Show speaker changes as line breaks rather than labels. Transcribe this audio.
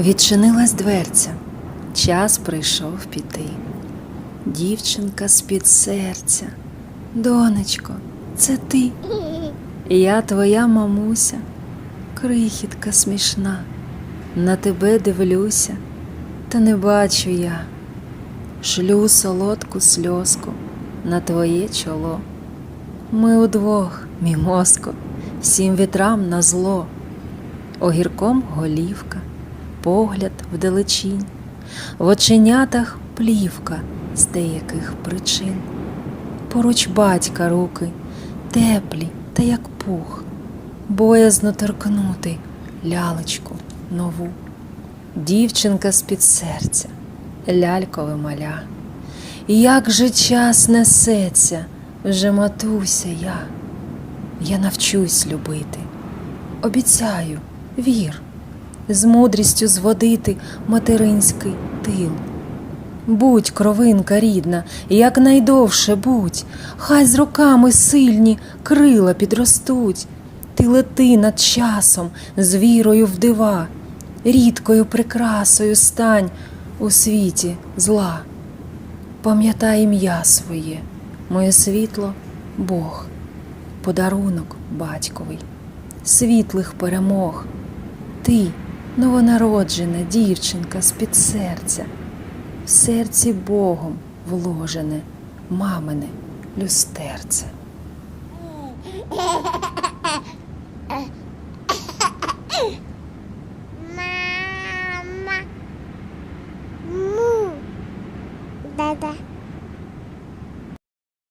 Відчинилась дверця, час прийшов піти. Дівчинка з-під серця, донечко, це ти. Я твоя мамуся, крихітка смішна. На тебе дивлюся, та не бачу я. Шлю солодку сльозку на твоє чоло. Ми удвох, мій мозко, всім вітрам на зло. Огірком голівка, погляд вдалечінь, в оченятах плівка з деяких причин. Поруч батька руки, теплі та як пух, боязно торкнути лялечку нову. Дівчинка з-під серця, лялькове маля. Як же час несеться, вже матуся я. Я навчусь любити, обіцяю, вір, з мудрістю зводити материнський тил. Будь, кровинка рідна, якнайдовше будь, хай з роками сильні крила підростуть. Ти лети над часом з вірою в дива, рідкою прикрасою стань у світі зла. Пам'ятай ім'я своє, моє світло Бог, подарунок батьковий, світлих перемог. Ти, новонароджена дівчинка з-під серця, в серці Богом вложене, мамине люстерце. Мама. Му. Да-да.